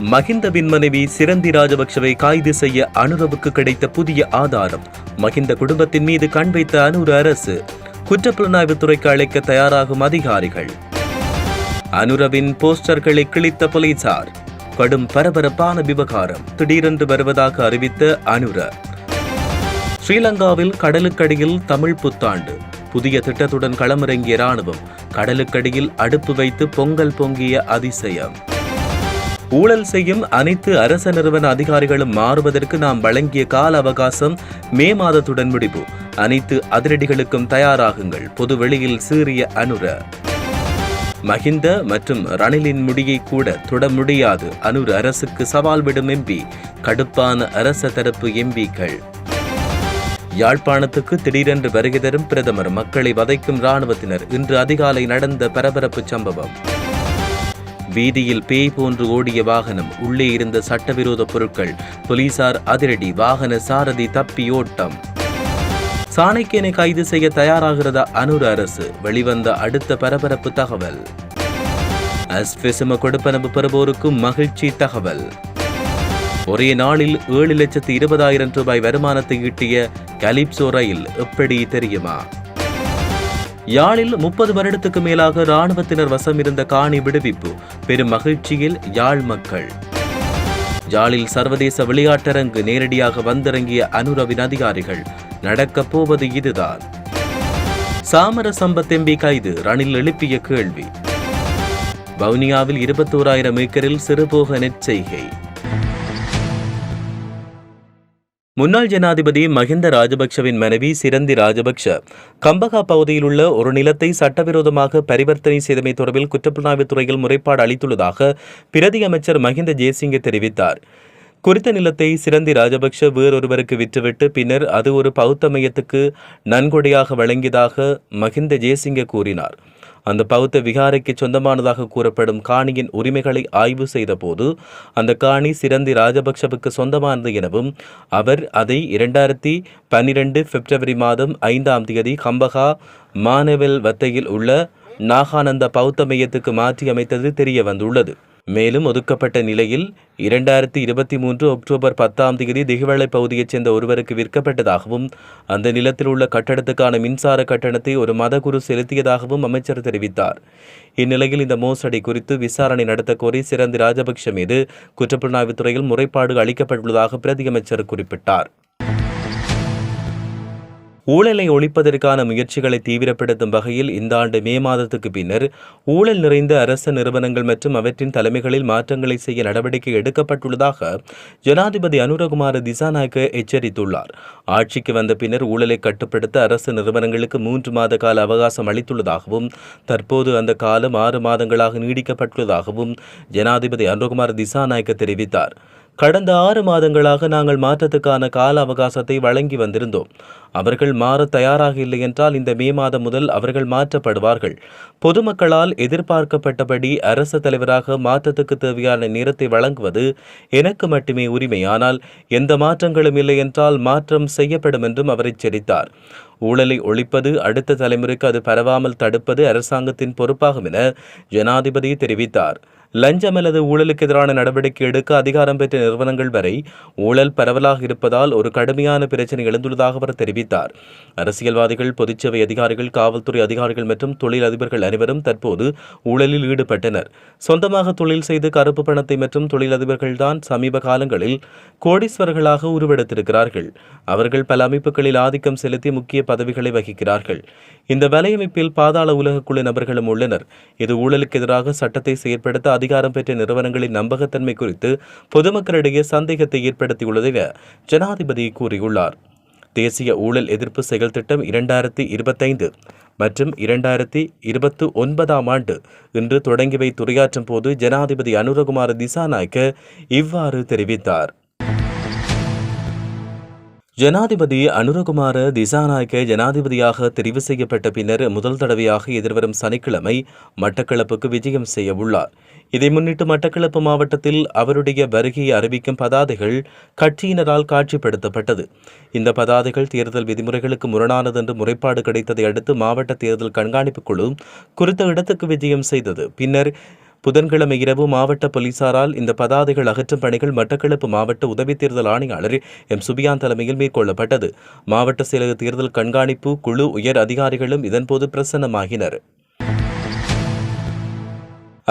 மகிந்தவின் மனைவி சிரந்தி ராஜபக்சவை கைது செய்ய அனுரவுக்கு கிடைத்த புதிய ஆதாரம். மகிந்த குடும்பத்தின் மீது கண் வைத்த அனுர அரசு குற்றப்புலனாய்வு துறைக்கு அழைக்க தயாராகும் அதிகாரிகள். அனுரவின் போஸ்டர்களை கிழித்த போலீசார். கடும் பரபரப்பான விவகாரம் திடீரென்று வருவதாக அறிவித்த அனுர. ஸ்ரீலங்காவில் கடலுக்கடியில் தமிழ் புத்தாண்டு. புதிய திட்டத்துடன் களமிறங்கிய ராணுவம் கடலுக்கடியில் அடுப்பு வைத்து பொங்கல் பொங்கிய அதிசயம். ஊழல் செய்யும் அனைத்து அரச நிறுவன அதிகாரிகளும் மாறுவதற்கு நாம் வழங்கிய கால அவகாசம் மே மாதத்துடன் முடிவு. அனைத்து அதிரடிகளுக்கும் தயாராகுங்கள். பொது வெளியில் சீறிய அனுர. மஹிந்த மற்றும் ரணிலின் முடியை கூட தொட முடியாது. அனுர் அரசுக்கு சவால் விடும் எம்பி. கடுப்பான அரச தரப்பு எம்பிக்கள். யாழ்ப்பாணத்துக்கு திடீரென்று வருகை தரும் பிரதமர் மக்களை வதைக்கும் ராணுவத்தினர் இன்று அதிகாலை நடந்த பரபரப்பு சம்பவம். வீதியில் பேய் போன்று ஓடிய வாகனம் உள்ளே இருந்த சட்டவிரோத பொருட்கள். போலீசார் அதிரடி வாகன சாரதி தப்பி ஓட்டம். சாணக்கியனை கைது செய்ய தயாராகிறதா அனுர் அரசு? வெளிவந்த அடுத்த பரபரப்பு தகவல். அஸ்பெசும கொடுப்பனவு பெறுவோருக்கும் மகிழ்ச்சி தகவல். ஒரே நாளில் ஏழு லட்சத்து இருபதாயிரம் ரூபாய் வருமானத்தை ஈட்டிய கலிப்சோ ரயில் எப்படி தெரியுமா? யாழில் முப்பது வருடத்துக்கு மேலாக ராணுவத்தினர் வசம் இருந்த காணி விடுவிப்பு. பெரும் மகிழ்ச்சியில் யாழ் மக்கள். யாழில் சர்வதேச விளையாட்டரங்கு நேரடியாக வந்திறங்கிய அனுரவின் அதிகாரிகள் நடக்கப் போவது இதுதான். சாமர சம்பத் எம்பி கைது ரணில் எழுப்பிய கேள்வி. வவுனியாவில் இருபத்தோராயிரம் ஏக்கரில் சிறுபோக நெற்செய்கை. முன்னாள் ஜனாதிபதி மஹிந்த ராஜபக்ஷவின் மனைவி சிரந்தி ராஜபக்ஷ கம்பகா பகுதியில் உள்ள ஒரு நிலத்தை சட்டவிரோதமாக பரிவர்த்தனை செய்தமை தொடர்பில் குற்றப்புலனாய்வுத் துறையில் முறைப்பாடு அளித்துள்ளதாக பிரதி அமைச்சர் மஹிந்த ஜெயசிங்க தெரிவித்தார். குறித்த நிலத்தை சிரந்தி ராஜபக்ஷ வேறொருவருக்கு விற்றுவிட்டு பின்னர் அது ஒரு பௌத்த மையத்துக்கு நன்கொடையாக வழங்கியதாக மஹிந்த ஜெயசிங்க கூறினார். அந்த பௌத்த விகாரைக்கு சொந்தமானதாக கூறப்படும் காணியின் உரிமைகளை ஆய்வு செய்தபோது அந்த காணி சிரந்தி ராஜபக்ஷவுக்கு சொந்தமானது எனவும் அவர் அதை இரண்டாயிரத்தி பன்னிரெண்டு பிப்ரவரி மாதம் ஐந்தாம் தேதி கம்பகா மானவெல் வத்தையில் உள்ள நாகானந்த பௌத்த மையத்துக்கு மாற்றி அமைத்தது தெரிய வந்துள்ளது மேலும் ஒதுக்கப்பட்ட நிலையில் இரண்டாயிரத்தி இருபத்தி மூன்று அக்டோபர் பத்தாம் தேதி திகவளை பகுதியைச் சேர்ந்த ஒருவருக்கு விற்கப்பட்டதாகவும் அந்த நிலத்தில் உள்ள கட்டடத்துக்கான மின்சார கட்டணத்தை ஒரு மதகுரு செலுத்தியதாகவும் அமைச்சர் தெரிவித்தார். இந்நிலையில் இந்த மோசடி குறித்து விசாரணை நடத்த கோரி சிறந்தி ராஜபக்ஷ மீது குற்றப்புலனாய்வுத் துறையில் முறைப்பாடு அளிக்கப்பட்டுள்ளதாக பிரதியமைச்சர் குறிப்பிட்டார். ஊழலை ஒழிப்பதற்கான முயற்சிகளை தீவிரப்படுத்தும் வகையில் இந்த ஆண்டு மே மாதத்துக்கு பின்னர் ஊழல் நிறைந்த அரச நிறுவனங்கள் மற்றும் அவற்றின் தலைமைகளில் மாற்றங்களை செய்ய நடவடிக்கை எடுக்கப்பட்டுள்ளதாக ஜனாதிபதி அனுரகுமார திசாநாயக்க எச்சரித்துள்ளார். ஆட்சிக்கு வந்த பின்னர் ஊழலை கட்டுப்படுத்த அரசு நிறுவனங்களுக்கு மூன்று மாத கால அவகாசம் அளித்துள்ளதாகவும் தற்போது அந்த காலம் ஆறு மாதங்களாக நீடிக்கப்பட்டுள்ளதாகவும் ஜனாதிபதி அனுரகுமார் திசாநாயக்க தெரிவித்தார். கடந்த ஆறு மாதங்களாக நாங்கள் மாற்றத்துக்கான கால அவகாசத்தை வழங்கி வந்திருந்தோம். அவர்கள் மாற தயாராக இல்லை என்றால் இந்த மே மாதம் முதல் அவர்கள் மாற்றப்படுவார்கள். பொதுமக்களால் எதிர்பார்க்கப்பட்டபடி அரசு தலைவராக மாற்றத்துக்கு தேவையான நேரத்தை வழங்குவது எனக்கு மட்டுமே உரிமை. ஆனால் எந்த மாற்றங்களும் இல்லை என்றால் மாற்றம் செய்யப்படும் என்றும் அவர் எச்சரித்தார். ஊழலை ஒழிப்பது அடுத்த தலைமுறைக்கு அது பரவாமல் தடுப்பது அரசாங்கத்தின் பொறுப்பாகும் என ஜனாதிபதி தெரிவித்தார். லஞ்சம் அல்லது ஊழலுக்கு எதிரான நடவடிக்கை எடுக்க அதிகாரம் பெற்ற நிறுவனங்கள் வரை ஊழல் பரவலாக இருப்பதால் ஒரு கடுமையான பிரச்சனை எழுந்துள்ளதாக அவர் தெரிவித்தார். அரசியல்வாதிகள் பொதுச்சேவை அதிகாரிகள் காவல்துறை அதிகாரிகள் மற்றும் தொழில் அதிபர்கள் அனைவரும் தற்போது ஊழலில் ஈடுபட்டனர். சொந்தமாக தொழில் செய்து கருப்பு பணத்தை மற்றும் தொழிலதிபர்கள்தான் சமீப காலங்களில் கோடீஸ்வரர்களாக உருவெடுத்திருக்கிறார்கள். அவர்கள் பல அமைப்புகளில் ஆதிக்கம் செலுத்தி முக்கிய பதவிகளை வகிக்கிறார்கள். இந்த வலையமைப்பில் பாதாள உலக குழு நபர்களும் உள்ளனர். இது ஊழலுக்கு எதிராக சட்டத்தை செயற்படுத்த அதிகாரம் பெற்ற நிறுவனங்களின் நம்பகத்தன்மை குறித்து பொதுமக்களிடையே சந்தேகத்தை ஏற்படுத்தியுள்ளது என ஜனாதிபதி கூறியுள்ளார். தேசிய ஊழல் எதிர்ப்பு செயல் திட்டம் இரண்டாயிரத்தி இருபத்தைந்து மற்றும் இரண்டாயிரத்தி இருபத்து ஒன்பதாம் ஆண்டு இன்று தொடங்கி வைத்து உரையாற்றும் போது ஜனாதிபதி அனுரகுமார திசாநாயக்க இவ்வாறு தெரிவித்தார். ஜனாதிபதி அனுரகுமார திசாநாயக்க ஜனாதிபதியாக தெரிவு செய்யப்பட்ட பின்னர் முதல் தடவையாக எதிர்வரும் சனிக்கிழமை மட்டக்களப்புக்கு விஜயம் செய்ய உள்ளார். இதை முன்னிட்டு மட்டக்களப்பு மாவட்டத்தில் அவருடைய வருகையை அறிவிக்கும் பதாதைகள் கட்சியினரால் காட்சிப்படுத்தப்பட்டது. இந்த பதாதைகள் தேர்தல் விதிமுறைகளுக்கு முரணானது என்று முறைப்பாடு கிடைத்ததை அடுத்து மாவட்ட தேர்தல் கண்காணிப்பு குழு குறித்த இடத்துக்கு விஜயம் செய்தது. பின்னர் புதன்கிழமை இரவு மாவட்ட போலீசாரால் இந்த பதாதைகள் அகற்றும் பணிகள் மட்டக்களப்பு மாவட்ட உதவி தேர்தல் ஆணையாளர் எம். சுபியான் தலைமையில் மேற்கொள்ளப்பட்டது. மாவட்ட செயலக தேர்தல் கண்காணிப்பு குழு உயர் அதிகாரிகளும் இதன்போது பிரசன்னமாகினர்.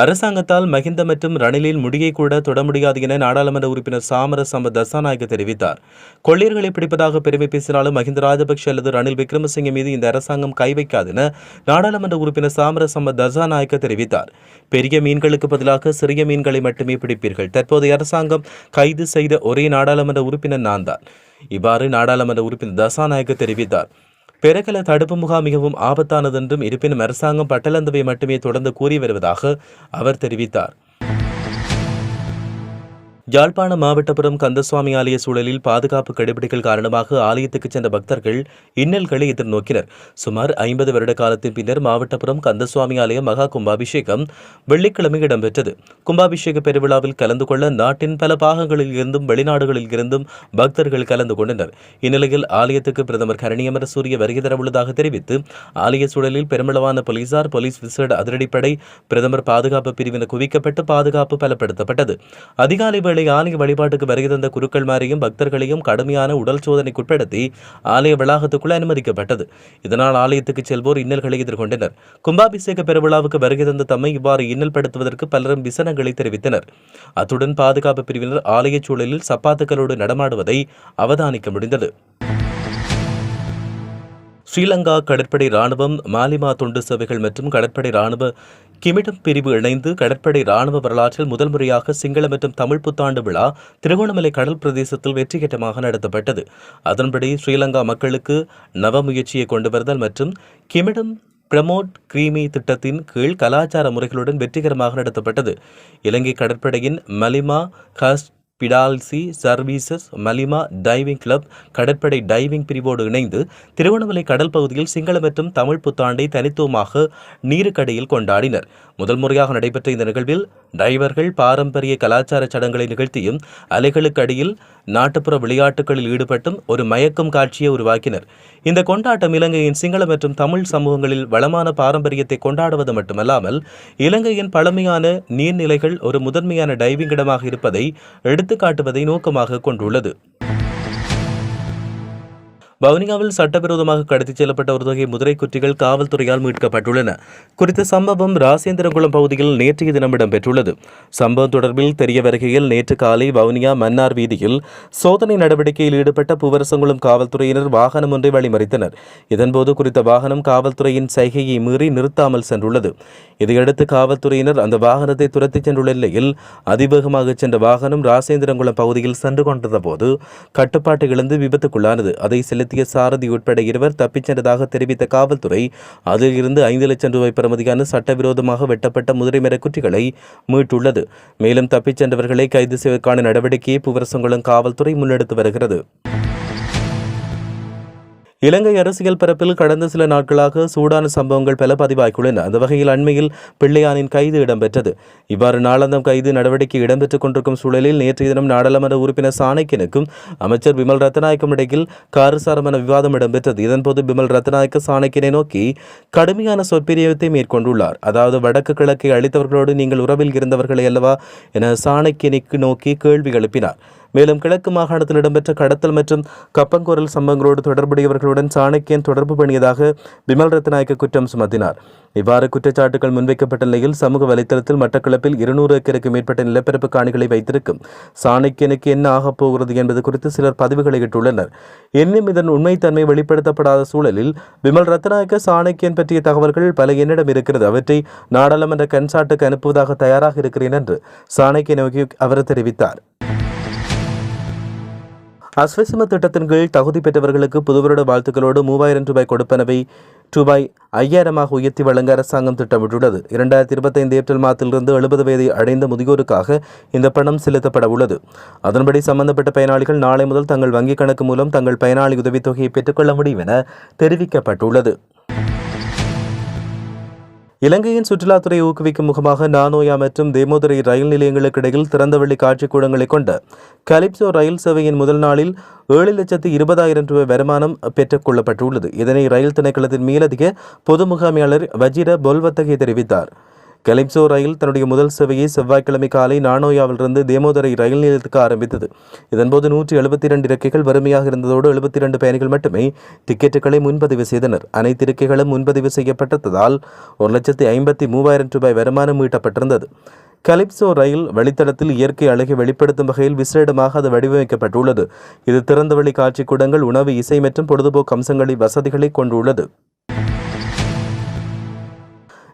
அரசாங்கத்தால் மஹிந்த மற்றும் ரணிலில் முடியை கூட தொட முடியாது என நாடாளுமன்ற உறுப்பினர் சாமர சம்ப தசாநாயக்க தெரிவித்தார். கொள்ளையர்களை பிடிப்பதாக பெருமை பேசினாலும் மஹிந்த ராஜபக்ஷ அல்லது ரணில் விக்ரமசிங்க மீது இந்த அரசாங்கம் கை வைக்காது என நாடாளுமன்ற உறுப்பினர் சாமர சம்ப தசாநாயக்க தெரிவித்தார். பெரிய மீன்களுக்கு பதிலாக சிறிய மீன்களை மட்டுமே பிடிப்பீர்கள். தற்போதைய அரசாங்கம் கைது செய்த ஒரே நாடாளுமன்ற உறுப்பினர் நான் தான். இவ்வாறு நாடாளுமன்ற உறுப்பினர் தசாநாயக்க தெரிவித்தார். பெரகல தடுப்பு முகாம் மிகவும் ஆபத்தானதென்றும் இருப்பினும் அரசாங்கம் பட்டலந்தவை மட்டுமே தொடர்ந்து கூறி வருவதாக அவர் தெரிவித்தார். யாழ்ப்பாண மாவட்டபுரம் கந்தசுவாமி ஆலய சூழலில் பாதுகாப்பு கடைபிடிகள் காரணமாக ஆலயத்துக்கு சென்ற பக்தர்கள் இன்னல்களை எதிர்நோக்கினர். சுமார் ஐம்பது வருட காலத்தின் பின்னர் மாவட்டபுரம் கந்தசுவாமி ஆலய மகா கும்பாபிஷேகம் வெள்ளிக்கிழமை இடம்பெற்றது. கும்பாபிஷேக பெருவிழாவில் கலந்து கொள்ள நாட்டின் பல பாகங்களில் இருந்தும் வெளிநாடுகளில் இருந்தும் பக்தர்கள் கலந்து கொண்டனர். இந்நிலையில் ஆலயத்துக்கு பிரதமர் கரணியமர சூரிய வருகை தரவுள்ளதாக தெரிவித்து ஆலய சூழலில் பெருமளவான போலீசார் போலீஸ் விசேட அதிரடிப்படை பிரதமர் பாதுகாப்பு பிரிவினர் குவிக்கப்பட்டு பாதுகாப்பு பலப்படுத்தப்பட்டது. அதிகாலை வேளை ஆலய வழிபாட்டுக்கு வருகை தந்த குருக்கள்மாரையும் பக்தர்களையும் கடுமையான உடல் சோதனைக்குட்படுத்தி ஆலய வளாகத்துக்குள் அனுமதிக்கப்பட்டது. இதனால் ஆலயத்துக்கு செல்வோர் இன்னல்களை எதிர்கொண்டனர். கும்பாபிஷேக பெருவிழாவுக்கு வருகை தந்த தம்மை இவ்வாறு இன்னல் படுத்துவதற்கு பலரும் விசனங்களை தெரிவித்தனர். அத்துடன் பாதுகாப்பு பிரிவினர் ஆலய சூழலில் சப்பாத்துக்களோடு நடமாடுவதை அவதானிக்க முடிந்தது. ஸ்ரீலங்கா கடற்படை ராணுவம் மாலிமா தொண்டு சேவைகள் மற்றும் கடற்படை ராணுவ கிமிடம் பிரிவு இணைந்து கடற்படை ராணுவ வரலாற்றில் முதல் முறையாக சிங்கள மற்றும் தமிழ் புத்தாண்டு விழா திருகோணமலை கடல் பிரதேசத்தில் வெற்றிகரமாக நடத்தப்பட்டது. அதன்படி ஸ்ரீலங்கா மக்களுக்கு நவ முயற்சியை கொண்டு வருதல் மற்றும் கிமிடம் பிரமோட் கிரீமி திட்டத்தின் கீழ் கலாச்சார முறைகளுடன் வெற்றிகரமாக நடத்தப்பட்டது. இலங்கை கடற்படையின் மலிமா ஹஸ்ட் பிடால்சி சர்வீசஸ் மலிமா டைவிங் கிளப் கடற்படை டைவிங் பிரிவோடு இணைந்து திருவண்ணாமலை கடல் பகுதியில் சிங்கள மற்றும் தமிழ் புத்தாண்டை தனித்துவமாக நீருக்கடியில் கொண்டாடினர். முதல் முறையாக நடைபெற்ற இந்த நிகழ்வில் டைவர்கள் பாரம்பரிய கலாச்சார சடங்குகளை நிகழ்த்தியும் அலைகளுக்கு அடியில் நாட்டுப்புற விளையாட்டுகளில் ஈடுபட்டும் ஒரு மயக்கும் காட்சியை உருவாக்கினர். இந்த கொண்டாட்டம் இலங்கையின் சிங்கள மற்றும் தமிழ் சமூகங்களில் வளமான பாரம்பரியத்தை கொண்டாடுவது மட்டுமல்லாமல் இலங்கையின் பழமையான நீர்நிலைகள் ஒரு முதன்மையான டைவிங் இடமாக இருப்பதை எடுத்துக்காட்டுவதை நோக்கமாக கொண்டுள்ளது. வவுனியாவில் சட்டவிரோதமாக கடத்திச் செல்லப்பட்ட ஒரு தொகை முதிரை குற்றிகள் காவல்துறையால் மீட்கப்பட்டுள்ளன. குறித்த சம்பவம் ராசேந்திரகுளம் பகுதியில் நேற்றைய தினம் இடம்பெற்றுள்ளது சம்பவம் தொடர்பில் தெரிய வருகையில் நேற்று காலை வவுனியா மன்னார் வீதியில் சோதனை நடவடிக்கையில் ஈடுபட்ட பூவரசங்குளம் காவல்துறையினர் வாகனம் ஒன்றை வழிமறித்தனர். இதன்போது குறித்த வாகனம் காவல்துறையின் சைகையை மீறி நிறுத்தாமல் சென்றுள்ளது. இதையடுத்து காவல்துறையினர் அந்த வாகனத்தை துரத்திச் சென்றுள்ள நிலையில் அதிவேகமாக சென்ற வாகனம் ராசேந்திரங்குளம் பகுதியில் சென்று கொண்டிருந்த போது கட்டுப்பாட்டு இழந்து விபத்துக்குள்ளானது. அதை செலுத்திய சாரதி உட்பட இருவர் தப்பிச் சென்றதாக தெரிவித்த காவல்துறை அதில் இருந்து ஐந்து லட்சம் ரூபாய் பெறுமதியான சட்டவிரோதமாக வெட்டப்பட்ட முதிரை மரக்குற்றிகளை மீட்டுள்ளது. மேலும் தப்பிச் சென்றவர்களை கைது செய்வதற்கான நடவடிக்கையை புவரசங்குளம் காவல்துறை முன்னெடுத்து வருகிறது. இலங்கை அரசியல் பரப்பில் கடந்த சில நாட்களாக சூடான சம்பவங்கள் பல பதிவாகியுள்ளன. அந்த வகையில் அண்மையில் பிள்ளையானின் கைது இடம்பெற்றது. இவ்வாறு நாளாந்தம் கைது நடவடிக்கை இடம்பெற்றுக் கொண்டிருக்கும் சூழலில் நேற்றைய தினம் நாடாளுமன்ற உறுப்பினர் சாணக்கியனுக்கும் அமைச்சர் பிமல் ரத்நாயக்கும் இடையில் காரசாரமான விவாதம் இடம்பெற்றது. இதன்போது பிமல் ரத்நாயக்க சாணக்கியனை நோக்கி கடுமையான சொற்பிரியத்தை மேற்கொண்டுள்ளார். அதாவது வடக்கு கிழக்கை அளித்தவர்களோடு நீங்கள் உறவில் இருந்தவர்களை அல்லவா என சாணக்கியனுக்கு நோக்கி கேள்வி எழுப்பினார். மேலும் கிழக்கு மாகாணத்தில் இடம்பெற்ற கடத்தல் மற்றும் கப்பங்கோரல் சம்பவங்களோடு தொடர்புடையவர்களுடன் சாணக்கியன் தொடர்பு பண்ணியதாக விமல் ரத்நாயக்க குற்றம் சுமத்தினார். இவ்வாறு குற்றச்சாட்டுகள் முன்வைக்கப்பட்ட நிலையில் சமூக வலைதளத்தில் மட்டக்களப்பில் இருநூறு ஏக்கருக்கு மேற்பட்ட நிலப்பரப்பு காணிகளை வைத்திருக்கும் சாணக்கியனுக்கு என்ன ஆகப் போகிறது என்பது குறித்து சிலர் பதிவுகளை இட்டுள்ளனர். இன்னும் இதன் உண்மைத்தன்மை வெளிப்படுத்தப்படாத சூழலில் விமல் ரத்நாயக்க சாணக்கியன் பற்றிய தகவல்கள் பல என்னிடம் இருக்கிறது. அவற்றை நாடாளுமன்ற கன்சாட்டுக்கு அனுப்புவதாக தயாராக இருக்கிறேன் என்று சாணக்கியன் நோக்கி அவர் தெரிவித்தார். அஸ்வசிம திட்டத்தின் கீழ் தகுதி பெற்றவர்களுக்கு புதுவருட வாழ்த்துக்களோடு மூவாயிரம் ரூபாய் கொடுப்பனவை ரூபாய் ஐயாயிரமாக உயர்த்தி வழங்க அரசாங்கம் திட்டமிட்டுள்ளது. இரண்டாயிரத்தி இருபத்தைந்து ஏப்ரல் மாதத்திலிருந்து எழுபது வயதை அடைந்த முதியோருக்காக இந்த பணம் செலுத்தப்பட உள்ளது. அதன்படி சம்பந்தப்பட்ட பயனாளிகள் நாளை முதல் தங்கள் வங்கிக் கணக்கு மூலம் தங்கள் பயனாளி உதவித்தொகையை பெற்றுக்கொள்ள முடியும் என தெரிவிக்கப்பட்டுள்ளது. இலங்கையின் சுற்றுலாத்துறை ஊக்குவிக்கும் முகமாக நானோயா மற்றும் தேமோதரை ரயில் நிலையங்களுக்கு இடையில் திறந்தவெளி காட்சிக்கூடங்களை கொண்ட கலிப்சோ ரயில் சேவையின் முதல் நாளில் ஏழு லட்சத்து இருபதாயிரம் ரூபாய் வருமானம் பெற்றுக் கொள்ளப்பட்டுள்ளது இதனை ரயில் திணைக்களத்தின் மேலதிக பொது முகாமையாளர் வஜிர பொல்வத்தகை தெரிவித்தார். கலிப்சோ ரயில் தன்னுடைய முதல் சேவையை செவ்வாய்க்கிழமை காலை நானோயாவிலிருந்து தேமோதரை ரயில் நிலையத்துக்கு ஆரம்பித்தது. இதன்போது நூற்றி எழுபத்தி இரண்டு இருக்கைகள் வறுமையாக இருந்ததோடு எழுபத்தி இரண்டு பயணிகள் மட்டுமே டிக்கெட்டுகளை முன்பதிவு செய்தனர். அனைத்து இருக்கைகளும் முன்பதிவு செய்யப்பட்டதால் ஒரு லட்சத்தி ஐம்பத்தி மூவாயிரம் ரூபாய் வருமானம் ஈட்டப்பட்டிருந்தது. கலிப்சோ ரயில் வழித்தடத்தில் இயற்கை அழகை வெளிப்படுத்தும் வகையில் விசேடமாக அது வடிவமைக்கப்பட்டுள்ளது. இது திறந்தவெளி காட்சிக்கூடங்கள் உணவு இசை மற்றும் பொழுதுபோக்கு அம்சங்களை வசதிகளை கொண்டுள்ளது.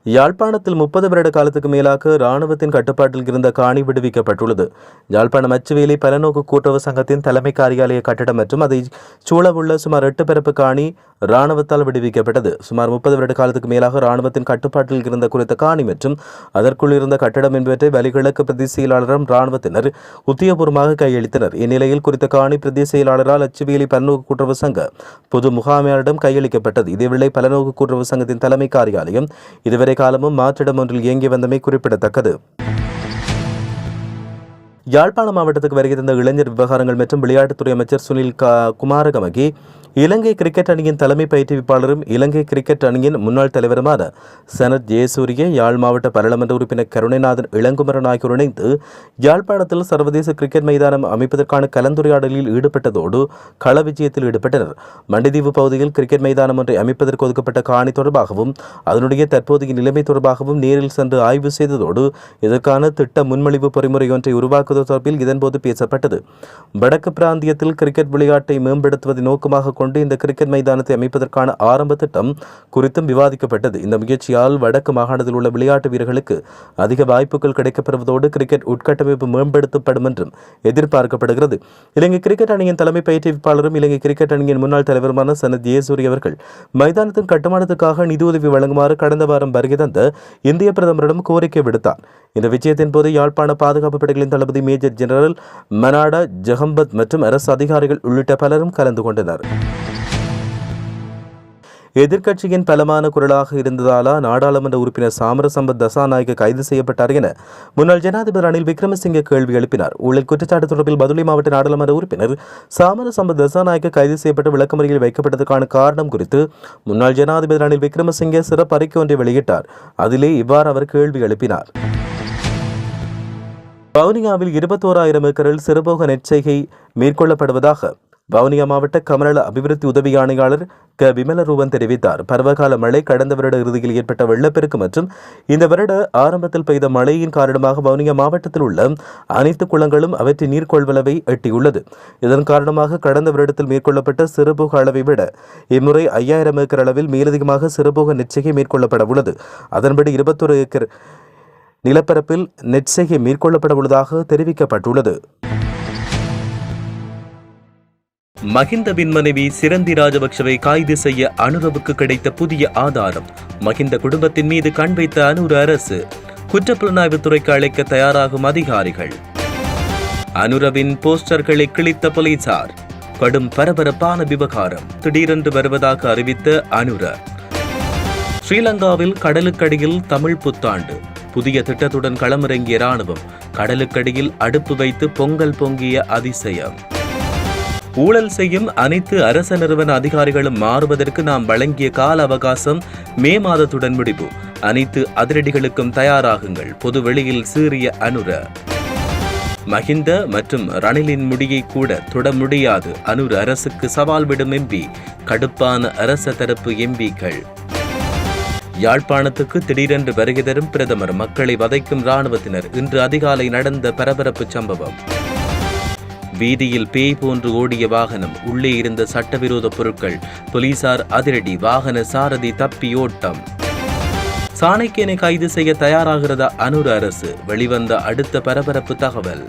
யாழ்ப்பாணத்தில் முப்பது வருட காலத்துக்கு மேலாக இராணுவத்தின் கட்டுப்பாட்டில் இருந்த காணி விடுவிக்கப்பட்டுள்ளது. யாழ்ப்பாணம் அச்சுவேலி பலநோக்கு கூட்டுறவு சங்கத்தின் தலைமை காரியாலய கட்டடம் மற்றும் அதை சூழவுள்ள சுமார் எட்டு பிறப்பு காணி இராணுவத்தால் விடுவிக்கப்பட்டது. சுமார் முப்பது வருட காலத்துக்கு மேலாக இராணுவத்தின் கட்டுப்பாட்டில் இருந்த குறித்த காணி மற்றும் அதற்குள் இருந்த கட்டடம் என்பவற்றை வலிகிழக்கு பிரதி செயலாளரும் இராணுவத்தினர் உத்தியபூர்வமாக கையளித்தனர். இந்நிலையில் குறித்த காணி பிரதி செயலாளரால் அச்சுவேலி பல்நோக்கு கூட்டுறவு சங்க பொது முகாமையாளரிடம் கையளிக்கப்பட்டது. இதேவேளை பலநோக்கு கூட்டுறவு சங்கத்தின் தலைமை காரியாலயம் இதுவரை காலமும் மாற்றிடம் ஒன்றில் இயங்கி வந்தமை குறிப்பிடத்தக்கது. யாழ்ப்பாண மாவட்டத்துக்கு வருகை தந்த இளைஞர் விவகாரங்கள் மற்றும் விளையாட்டுத்துறை அமைச்சர் சுனில் குமாரகமகி இலங்கை கிரிக்கெட் அணியின் தலைமை பயிற்றுவிப்பாளரும் இலங்கை கிரிக்கெட் அணியின் முன்னாள் தலைவருமான சனத் ஜெயசூரிய யாழ் மாவட்ட பாராளுமன்ற உறுப்பினர் கருணைநாதன் இளங்குமரன் ஆகியோர் இணைந்து யாழ்ப்பாணத்தில் சர்வதேச கிரிக்கெட் மைதானம் அமைப்பதற்கான கலந்துரையாடலில் ஈடுபட்டதோடு கள விஜயத்தில் ஈடுபட்டனர். மண்டிதீவு பகுதியில் கிரிக்கெட் மைதானம் ஒன்றை அமைப்பதற்கு ஒதுக்கப்பட்ட காணி தொடர்பாகவும் அதனுடைய தற்போதைய நிலைமை தொடர்பாகவும் நேரில் சென்று ஆய்வு செய்ததோடு இதற்கான திட்ட முன்மொழிவு பொறிமுறை ஒன்றை உருவாக்குவது தொடர்பில் இதன்போது பேசப்பட்டது. வடக்கு பிராந்தியத்தில் கிரிக்கெட் விளையாட்டை மேம்படுத்துவதை நோக்கமாக கொண்டு இந்த கிரிக்கெட் மைதானத்தை அமைப்பதற்கான ஆரம்ப திட்டம் குறித்தும் விவாதிக்கப்பட்டது. இந்த முயற்சியால் வடக்கு மாகாணத்தில் உள்ள விளையாட்டு வீரர்களுக்கு அதிக வாய்ப்புகள் கிடைக்கப்பெறுவதோடு கிரிக்கெட் உட்கட்டமைப்பு மேம்படுத்தப்படும் என்றும் எதிர்பார்க்கப்படுகிறது. இலங்கை கிரிக்கெட் அணியின் தலைமை பயிற்றுவிப்பாளரும் இலங்கை கிரிக்கெட் அணியின் முன்னாள் தலைவருமான சனத் ஜெயசூரி அவர்கள் மைதானத்தின் கட்டுமானத்துக்காக நிதியுதவி வழங்குமாறு கடந்த வாரம் வருகை தந்த இந்திய பிரதமரிடம் கோரிக்கை விடுத்தார். இந்த விஜயத்தின் போது யாழ்ப்பாண பாதுகாப்பு படைகளின் தளபதி மேஜர் ஜெனரல் மனாடா ஜஹம்பத் மற்றும் அரசு அதிகாரிகள் உள்ளிட்ட பலரும் கலந்து கொண்டனர். எதிர்க்கட்சியின் பலமான குரலாக இருந்ததாலா நாடாளுமன்ற உறுப்பினர் சாமரசம்பத் தசாநாயக்க கைது செய்யப்பட்டார் என முன்னாள் ஜனாதிபதி ரணில் விக்ரமசிங்கே கேள்வி எழுப்பினார். ஊழல் குற்றச்சாட்டு தொடர்பில் பதுளை மாவட்ட நாடாளுமன்ற உறுப்பினர் சாமரசம்பத் தசாநாயக்க கைது செய்யப்பட்டு விளக்கமறியில் வைக்கப்பட்டதற்கான காரணம் குறித்து முன்னாள் ஜனாதிபதி ரணில் விக்ரமசிங்கே சிறப்பு அறிக்கை ஒன்றை வெளியிட்டார். அதிலே இவ்வாறு அவர் கேள்வி எழுப்பினார். வவுனியாவில் இருபத்தோராயிரம் ஏக்கரில் சிறுபோக நெற்செய்கை மேற்கொள்ளப்படுவதாக வவுனியா மாவட்ட கமநல அபிவிருத்தி உதவி ஆணையாளர் க. விமலரூபன் தெரிவித்தார். பருவகால மழை கடந்த வருட இறுதியில் ஏற்பட்ட வெள்ளப்பெருக்கு மற்றும் இந்த வருட ஆரம்பத்தில் பெய்த மழையின் காரணமாக வவுனியா மாவட்டத்தில் உள்ள அனைத்து குளங்களும் அவற்றின் நீர்கொள்வளவை எட்டியுள்ளது. இதன் காரணமாக கடந்த வருடத்தில் மேற்கொள்ளப்பட்ட சிறுபோக அளவை விட இம்முறை ஐயாயிரம் ஏக்கர் அளவில் மேலதிகமாக சிறுபோக நிச்சயம் மேற்கொள்ளப்பட உள்ளது. அதன்படி இருபத்தொரு ஏக்கர் நிலப்பரப்பில் நெற்செய்கை மேற்கொள்ளப்பட உள்ளதாக தெரிவிக்கப்பட்டுள்ளது. மஹிந்தவின் மனைவி சிரந்தி ராஜபக்சவை கைது செய்ய அனுரவுக்கு கிடைத்த புதிய ஆதாரம். மஹிந்த குடும்பத்தின் மீது கண் வைத்த அனுர அரசு குற்றப்புலனாய்வு துறைக்கு அழைக்க தயாராகும் அதிகாரிகள். அனுரவின் போஸ்டர்களை கிழித்த போலீசார். கடும் பரபரப்பான விவகாரம் திடீரென்று வருவதாக அறிவித்த அனுர. ஸ்ரீலங்காவில் கடலுக்கடியில் தமிழ் புத்தாண்டு. புதிய திட்டத்துடன் களமிறங்கிய ராணுவம் கடலுக்கடியில் அடுப்பு வைத்து பொங்கல் பொங்கிய அதிசயம். ஊழல் செய்யும் அனைத்து அரச நிறுவன அதிகாரிகளும் மாறுவதற்கு நாம் வழங்கிய கால அவகாசம் மே மாதத்துடன் முடிவு. அனைத்து அதிரடிகளுக்கும் தயாராகுங்கள். பொது வெளியில் சீறிய அனுர. மஹிந்த மற்றும் ரணிலின் முடியை கூட தொட முடியாது. அனுர அரசுக்கு சவால் விடும் எம்பி கடுப்பான அரச தரப்பு எம்பிக்கள் யாழ்ப்பாணத்துக்கு திடீரென்று வருகை தரும் பிரதமர் மக்களை வதைக்கும் ராணுவத்தினர் இன்று அதிகாலை நடந்த பரபரப்பு சம்பவம். வீதியில் பேய் போன்று ஓடிய வாகனம் உள்ளே இருந்த சட்டவிரோத பொருட்கள் போலீசார் அதிரடி வாகன சாரதி தப்பி ஓட்டம். சாணக்கியனை கைது செய்ய தயாராகிறதா அனுர் அரசு? வெளிவந்த அடுத்த பரபரப்பு தகவல்.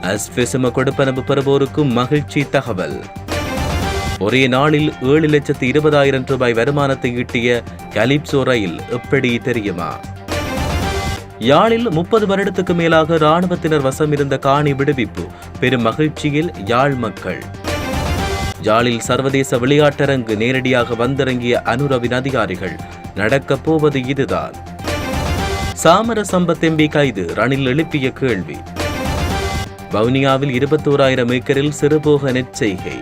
அஸ்பெசும கொடுப்பனவு பெறுவோருக்கும் மகிழ்ச்சி தகவல். ஒரே நாளில் ஏழு லட்சத்து இருபதாயிரம் ரூபாய் வருமானத்தை ஈட்டிய கலிப்சோ ரயில் எப்படி தெரியுமா? யாழில் முப்பது வருடத்துக்கு மேலாக இராணுவத்தினர் வசம் இருந்த காணி விடுவிப்பு. பெரும் மகிழ்ச்சியில் யாழ் மக்கள். யாழில் சர்வதேச விளையாட்டரங்கு நேரடியாக வந்திறங்கிய அனுரவின் அதிகாரிகள் நடக்கப் போவது இதுதான். சாமர சம்பத் எம்பி கைது ரணில் எழுப்பிய கேள்வி. வவுனியாவில் இருபத்தோராயிரம் ஏக்கரில் சிறுபோக நெற்செய்கை.